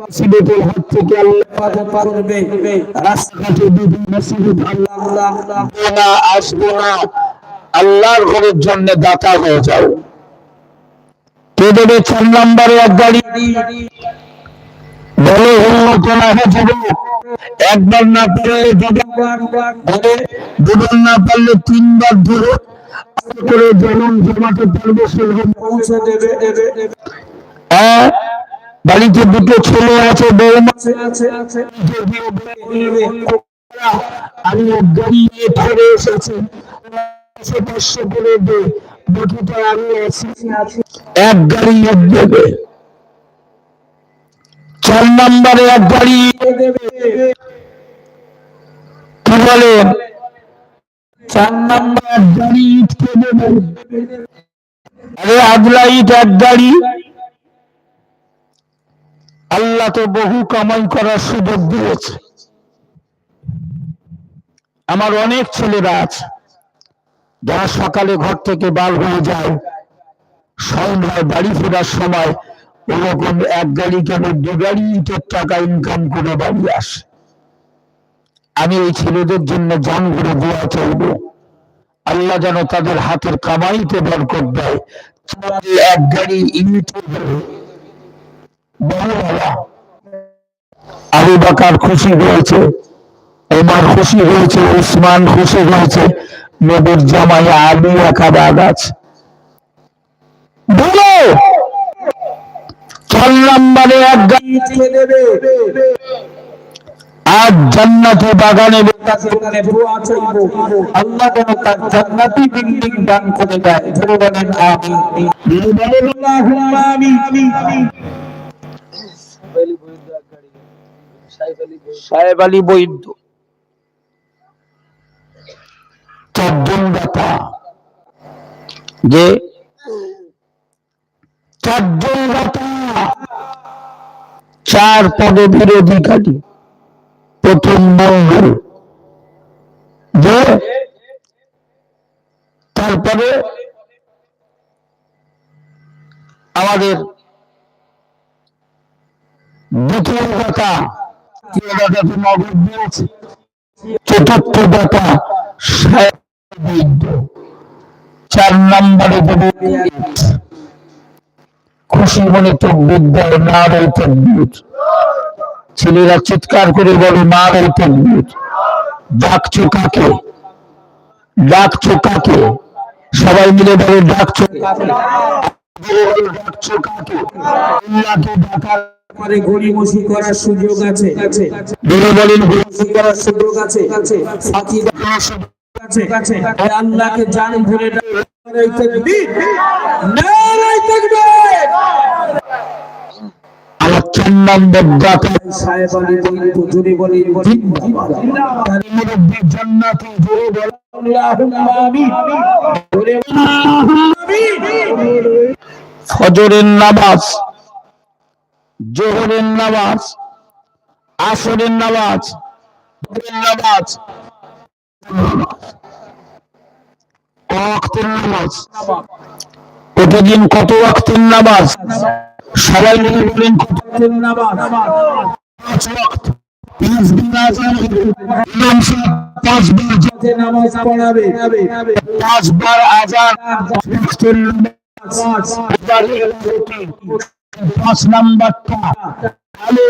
মুসিবতের হাত থেকে আল্লাহ হেফাজত করবে। রাস্তাঘাটে যদি মুসিবত আল্লাহ আল্লাহ আল্লাহ না আসবে না। আল্লাহর ঘরের জন্য দাতা হয়ে যাও। কে দেবে চার নম্বরে এক গাড়ি। বলে উন্নত না হয়ে একবার না পারলে দুবার দুবার না পারলে তিনবার ধরে। করে যেমন জমাতে পারবে সেরকম পৌঁছে দেবে। হ্যাঁ? বাড়িতে দুটো ছেলে আছে বৌমা আছে। আছে আমি গাড়ি নিয়ে ফিরে এসেছি। পাঁচশো পাঁচশো করে দে বাকিটা আমি আছি। এক গাড়ি এক দেবে। চার নম্বরে এক গাড়ি কি বলেন চার নম্বর এক গাড়ি ইট কে দেবে। আরে আদলা ইট এক গাড়ি। আল্লাহ তো বহু কামাই করার সুযোগ দিয়েছে। আমার অনেক ছেলেরা আছে, যারা সকালে ঘর থেকে বার হয়ে যায়, সন্ধ্যায় বাড়ি ফেরার সময় ওরকম এক গাড়ি কেন দু গাড়ি ইটের টাকা ইনকাম করে বাড়ি আসে। আমি এই ছেলেদের জন্য জান করে দেওয়া চলবো আল্লাহ যেন তাদের হাতের কামাইতে বরকত দেয়। এক গাড়ি ইট আবু বাকার খুশি হয়েছে, ওমার খুশি হয়েছে, উসমান খুশি হয়েছে, নবীর জামাই আলী একাবাদ আছে। বলো। চার নম্বরে এক দেবে। আজ জান্নাতি বাগানে আল্লাহ যেন তার জান্নাতি বিল্ডিং দান করে দেয়। ধরে বলেন আমি বলেন আল্লাহুম্মা আমিন সাহেব আলী বৈদ্য। চারজন দাতা। যে চারজন দাতা। চার পদবীর অধিকারী প্রথম মঙ্গল। যে তারপরে আমাদের দ্বিতীয় দাতা। চতুর্থ দাতা চার নম্বরে খুশি মনে তো বিদ্যায় না রয়ে তকবীর ছেলেরা চিৎকার করে বলে মা রয়ে তকবীর ডাকছো কাকে? ডাকছো কাকে? সবাই মিলে বলে, ডাকছো কাকে? ডাকছো কাকে? ডাকার পরে গড়িমসি করার সুযোগ আছে। ধরে গড়িমসি করার সুযোগ আছে। ফাঁকি আছে। আছে। আল্লাহকে জান ভরে আমার চার নম্বর ডাকা সাহেব আলী জুড়ে বলি জান্নাতি জুড়ে বলি ফজরের নামাজ জোহরের নামাজ আসরের নামাজ নামাজ ওয়াক্তের নামাজ প্রতিদিন কত ওয়াক্তের নামাজ সবাই মিলে বলেন কত জিন্দাবাদ পাঁচ ওয়াক্ত পাঁচ আজান হবে। ইমাম সাহেব পাঁচবার নামাজ পড়াবে পাঁচবার আজান পাঁচ নাম্বারটা ভালো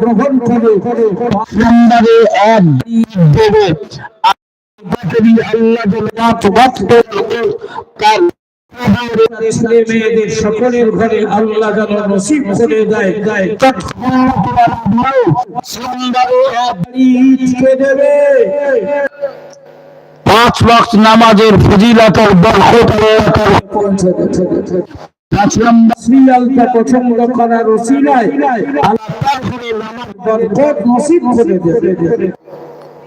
গ্রহণ করে গ্রহণ এক দেবে। সকলের ঘরে আল্লাহ যেন নসিব করে দেয় দেয়। ঈদকে দেবে? পাঁচ ওয়াক্ত নামাজের ফজিলাতের বরকত পছন্দ করার নসিব করে দেবে।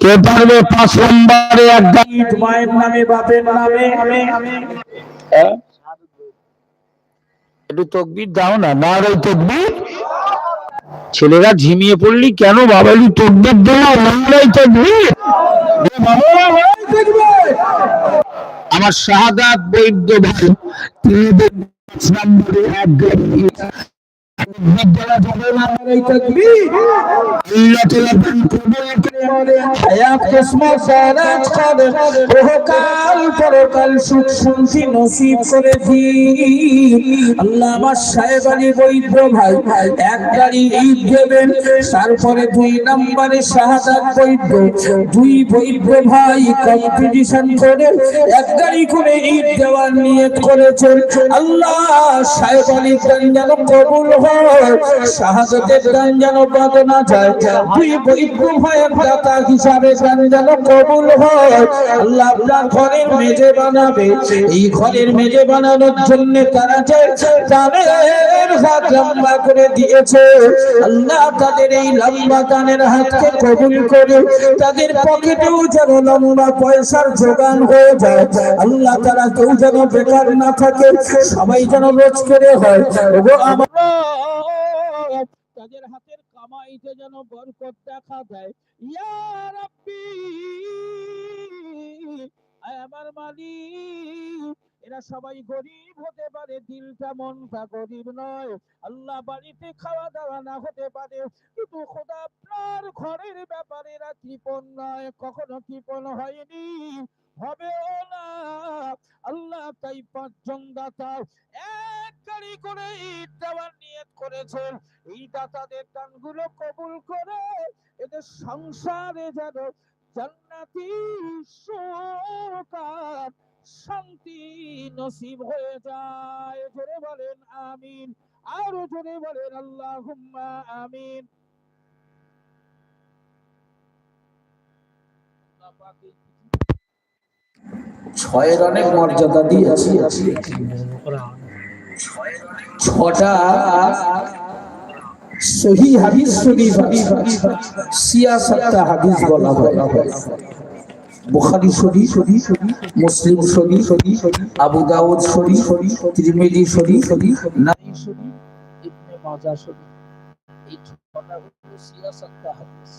কে পারবে পাঁচ নম্বরে এক মায়ের নামে বাপের নামে? একটু তকবির দাও না না রে তকবির। ছেলেরা ঝিমিয়ে পড়লি কেন বাবালি তকবির দাও না রে তকবির। বাবা, আমার শাহাদাত বৈদ্য ভাই তিনি নম্বরে এক তারপরে দুই নম্বরে শাহাদাত বৈদ্য দুই বৈদ্য ভাই কম্পিটিশন করে এক গাড়ি করে ঈদ দেওয়ার নিয়ত করেছেন আল্লাহ সাহেব দান যেন কবুল হয়। শাহাদাতের দান যেন বাদ না যায়। দুই বৈদ্য ভাইয়ের দাতা হিসাবে দান যেন কবুল হয়। আল্লাহ ঘরের মেজে বানাবে। এই ঘরের মেজে বানানোর জন্য তারা যে দানের হাত লম্বা করে দিয়েছে, আল্লাহ তাদের এই লম্বা দানের হাতকে কবুল করে, তাদের পকেটেও যেন লম্বা পয়সার যোগান হয়ে যায়। আল্লাহ তারা কেউ যেন বেকার না থাকে, সবাই যেন রোজ করে হয়। আমার তাদের হাতের কামাইতে যেন বরকত দেখা দেয়। ইয়া রাব্বি আমার মালিক। এরা সবাই গরিব হতে পারে, দিলটা মনটা গরিব নয়। আল্লাহ বাড়িতে খাওয়া দাওয়া না হতে পারে কিন্তু খোদা আপনার ঘরের ব্যাপারে এরা কৃপণ নয়। কখনো কৃপণ হয়নি, হবেও না। আল্লাহ তাই পাঁচজন দাতা। এক গাড়ি করে ঈদ দেওয়ার নিয়ত করেছেন এই দাতাদের দানগুলো কবুল করে এদের সংসারে যেন জান্নাতি সুকার শান্তি নসিব হয়ে যায়। জোরে বলেন, আমিন। আরও জোরে বলেন আমিন। আল্লাহ এই ছয়ের অনেক মর্যাদা দিয়েছি। ছটা সহি হাদিস শরীফ হাদিস বলা হয়। বুখারী মুসলিম আবু দাউদ নাসাই শরীফ, ইবনে শরীফ। এই ছটা হলো হাদিস।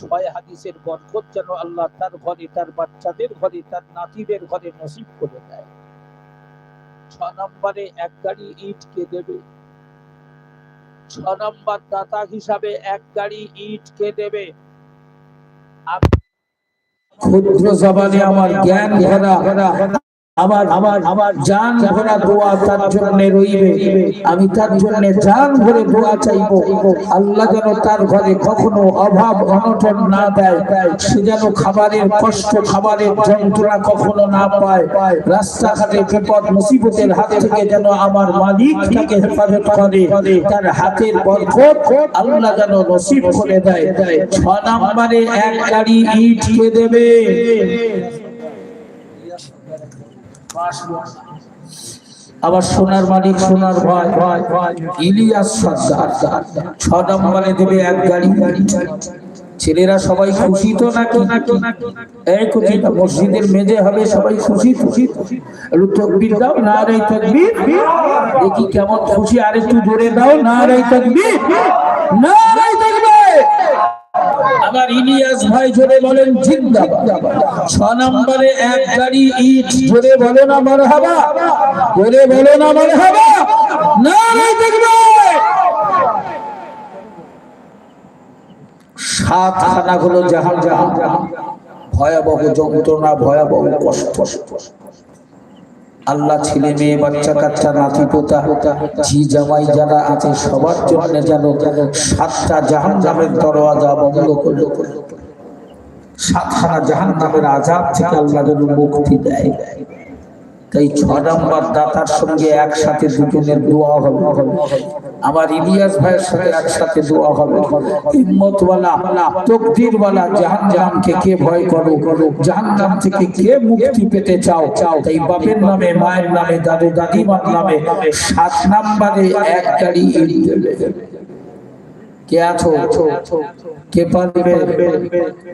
ছয় হাদিসের বরকত যেন আল্লাহ তার ঘরে, তার বাচ্চাদের ঘরে, তার নাতিদের ঘরে নসিব করে দেয়। ছ নম্বরে এক গাড়ি ইট কে দেবে? ছ নম্বর দাতা হিসাবে এক গাড়ি ইট কে দেবে? ক্ষুদ্র জবানে আমার জ্ঞান ভরা আমার আমার আমার জান ভরা দোয়া তার জন্য রইবে। আমি তার জন্য জান ভরে দোয়া চাইব। আল্লাহ যেন তার ঘরে কখনো অভাব, অনটন না দেয়। সে যেন খাবারের কষ্ট, খাবারের যন্ত্রণা কখনো না পায়। রাস্তাঘাটে বিপদ, মুসিবতের হাত থেকে যেন আমার মালিক তাকে হেফাজত করে। তার হাতের বরকত আল্লাহ যেন নসিব করে দেয়। ছ নম্বরে এক গাড়ি ইট দেবে? আবার সোনার মালিক, সোনার ভাই, ইলিয়াস সর্দার। ছ নম্বরে দেবে এক গাড়ি। ছেলেরা সবাই খুশি তো নাকি? এই খুশি মসজিদের মেজে হবে, সবাই খুশি খুশি একটু তকবির দাও, না রে তকবির। দেখি কেমন খুশি আর একটু জোরে দাও, না রে তকবির। না রে তকবির। আমার ইলিয়াস ভাই জোরে বলেন, জিন্দাবাদ। ছ নম্বরে এক গাড়ি ইট। জোরে বলেন আমার হাবা জোরে বলেন আমার হাবা না দেখবে। সাত খানা হলো জাহান জাহান। ভয়াবহ যন্ত্রণা, ভয়াবহ কষ্ট কষ্ট। আল্লাহ ছেলে মেয়ে, বাচ্চা কাচ্চা, নাতি পোতা, ঝি জামাই যারা আছে, সবার জন্য যেন সাতটা জাহান নামের দরওয়াজা বন্ধ করল সাতখানা জাহান নামের আজাদ থেকে আল্লাহ যেন মুক্তি দেয়। তাই ছ নম্বর দাতার সঙ্গে একসাথে দুজনের দোয়া হবে। আমার ইলিয়াস ভাইয়ের সাথে একসাথে দোয়া হবে। হিম্মতওয়ালা, তকদিরওয়ালা জাহান জাহানকে কে ভয় করো? জাহান্নাম থেকে কে মুক্তি পেতে চাও? চাও তাই বাপের নামে, মায়ের নামে দাদু দাদিমার নামে সাত নম্বরে এক গাড়ি দেবে কে আছো? কে পারবে?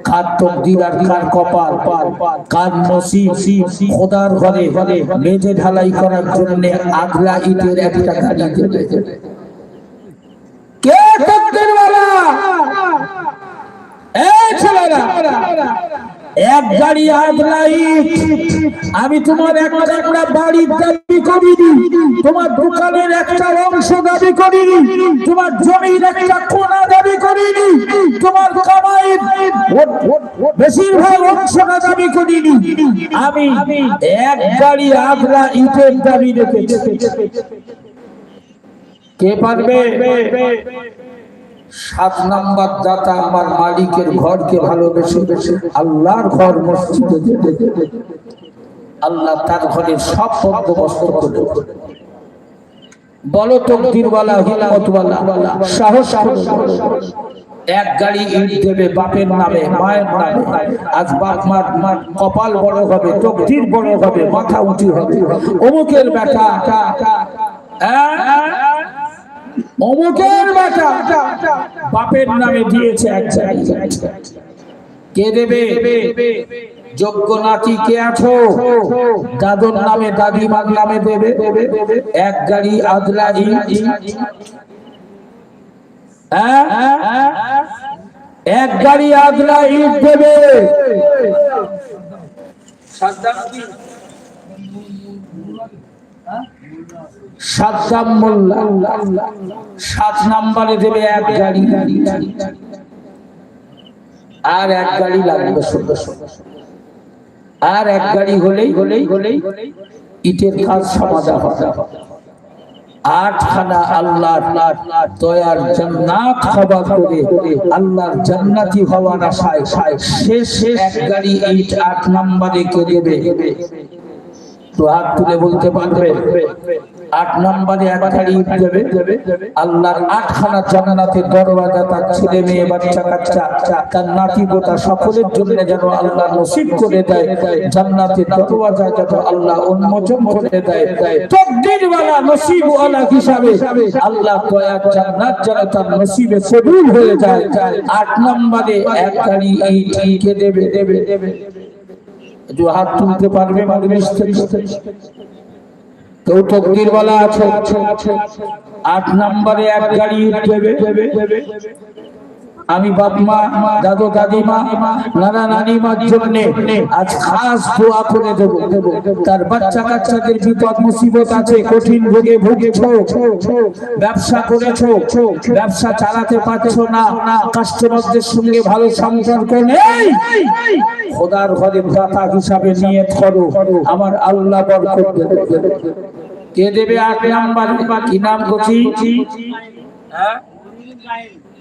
কার তকদির আর কার কপাল? কার নসিব? খোদার ঘরে মেঝে ঢালাই করার জন্য আগলা ইটের একটা গাড়ি দেবে। কে তকদির এই ছেলেরা! এক গাড়ি আদলাই আমি তোমার একটা একটা বাড়ির দাবি করিনি। তোমার দোকানের একটা অংশ দাবি করিনি। তোমার জমির একটা কোনা দাবি করিনি। তোমার কামাইয়ের বেশিরভাগ অংশটা দাবি করিনি। আমি এক গাড়ি আদলা ইটের দাবি রেখেছি। কে পারবে? সাত নাম্বার দাতা আমার মালিকের ঘরকে ভালোবেসে আল্লাহর ঘর মসজিদে যেতে আল্লাহ তার ঘরে সব বন্দোবস্ত করে। বলো তকদিরওয়ালা, হিম্মতওয়ালা, সাহস এক গাড়ি ইট দেবে বাপের নামে, মায়ের নামে আজ বাপ মার মার কপাল বড় হবে, তকদির বড় হবে, মাথা উঁচু হবে অমুকের বেটা হ্যাঁ? অমুকের বেটা বাপের নামে দিয়েছে এক কে দেবে? যোগ্য নাতি কে আছো? দাদুর নামে দাদিমার নামে দেবে? এক গাড়ি আদলা হ্যাঁ? এক গাড়ি আদলা ইট দেবে। সাদ্দাম মোল্লা সাত নাম্বারে দেবে এক গাড়ি। আর এক গাড়ি লাগবে আর এক গাড়ি হলেই হলেই হলেই ইটের কাজ সমাধা হবে। আল্লাহর হওয়ার আশায় শেষ এক গাড়ি ইট আট নম্বরে কে দেবে। তো হাত তুলে বলতে পারবে, আট নম্বরে আল্লাহর আটখানা দরওয়াজা তার ছেলে মেয়ে, বাচ্চা কাচ্চা, তার নাতি গোটা সকলের জন্য যেন আল্লাহ নসিব করে দেয় দরওয়াজা যেন আল্লাহ উন্মোচন করে দেয়। তার আট নম্বরে এক কে দেবে দেবে দেবে। একটু হাত তুলতে পারবে কেউ তকদির বলা আছে। আট নম্বরে এক গাড়ি দেবে আমি বাপ মা, দাদু দাদিমা, নানা নানিমার জন্য আজ খাস দোয়া করে দেব। তার বাচ্চা কাচ্চাদের বিপদ মুসিবত আছে, কঠিন ভোগে ভুগছো। ব্যবসা করেছ, ব্যবসা চালাতে পারছ না। কাস্টমারদের সঙ্গে ভালো সম্পর্ক নেই। খোদার ঘরে দাতা হিসাবে নিয়ে করো। আমার আল্লাহ বরকত কে দেবে আট নাম্বার? কি নাম কচি? হ্যাঁ?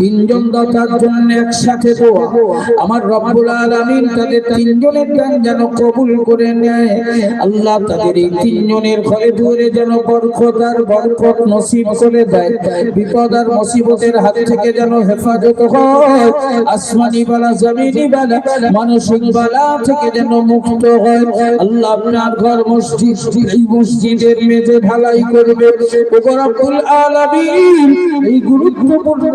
তিনজন দাতার জন্য একসাথে আমার রব্বুল আলামিন তাদের তিনজনের দান যেন কবুল করে নেয়। আল্লাহ তাদের এই তিনজনের ঘরে দুয়ারে যেন বরকত আর বরকত নসিব করে দেয়। বিপদ আর মুসিবতের হাত থেকে যেন হেফাজত হয়। আসমানি বালা, জমিনি বালা, মানসিক বালা থেকে যেন মুক্ত হয়। আল্লাহ আপনার ঘর মসজিদ, এই মসজিদের মেঝে ঢালাই করবে। রব্বুল আলামিন, এই গুরুত্বপূর্ণ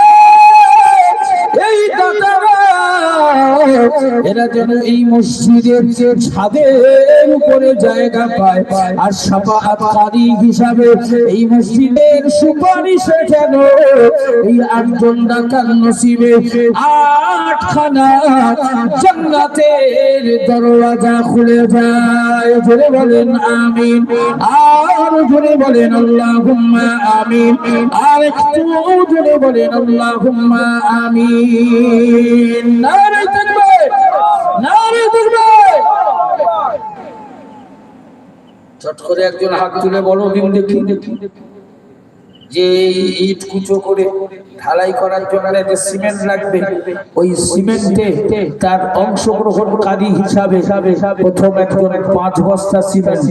এরা যেন এই মসজিদের ছাদের উপরে জায়গা পায়। আর সাফাহাতকারী হিসাবে এই মসজিদের সুপারিশে যেন এই আটজন ডাকার নসিবে আটখানা দরওয়াজা খুলে যায়। জোরে বলেন আমিন। আর জোরে বলেন আমিন। আর একটু জোরে বলেন আল্লাহুম্মা আমিন। নারে চট করে একজন হাত তুলে বলো দিন দেখি। যে ইট কুচো করে ঢালাই করার জন্য যে সিমেন্ট লাগবে। ওই সিমেন্টে তার অংশগ্রহণকারী হিসাবে প্রথম একজন পাঁচ বস্তা সিমেন্ট।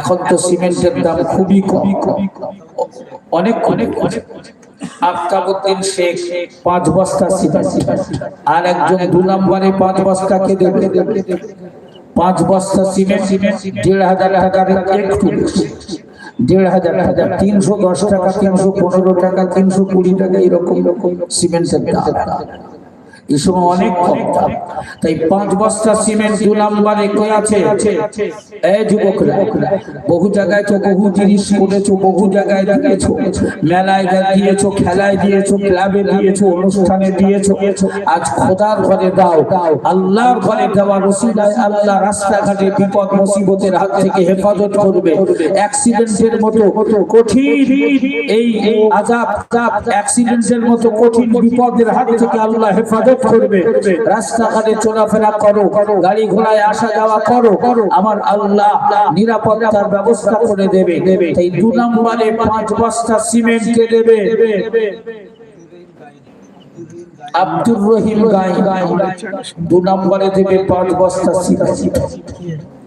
এখন তো সিমেন্টের দাম খুবই কম। অনেক অনেক অনেক শেখ পাঁচ বস্তা সিমেন্ট আর একজন দু নম্বরে পাঁচ বস্তাকে দেবে পাঁচ বস্তা সিমেন্ট, দেড় হাজার হাজার তিনশো দশ টাকা, তিনশো পনেরো টাকা, তিনশো কুড়ি টাকা, এরকম সিমেন্ট অনেক তাই পাঁচ বস্তা সিমেন্ট দু নম্বরে আছে। এই যুবকরা, বহু জায়গায় তো বহু জিনিস করেছ, বহু জায়গায় মেলায় দিয়েছ, খেলায় দিয়েছ, ক্লাবে দিয়েছ, অনুষ্ঠানে দিয়েছ, আজ খোদার ঘরে দাও, আল্লাহর ঘরে দেওয়া রসিদায় আল্লাহ রাস্তাঘাটে বিপদ মুসিবতের হাত থেকে হেফাজত করবে। অ্যাক্সিডেন্টের মতো কঠিন এই আজাব, অ্যাক্সিডেন্টের মতো কঠিন বিপদের হাত থেকে আল্লাহ হেফাজত করবে রাস্তাঘাটে চলাফেরা করো, গাড়ি ঘোড়ায় আসা যাওয়া করো। করো আমার আল্লাহ নিরাপত্তার ব্যবস্থা করে দেবে। এই দু নম্বরে পাঁচ বস্তা সিমেন্টে দেবে। আব্দুর রহিম গাই দু নম্বরে দেবে পাঁচ বস্তা সিমেন্ট।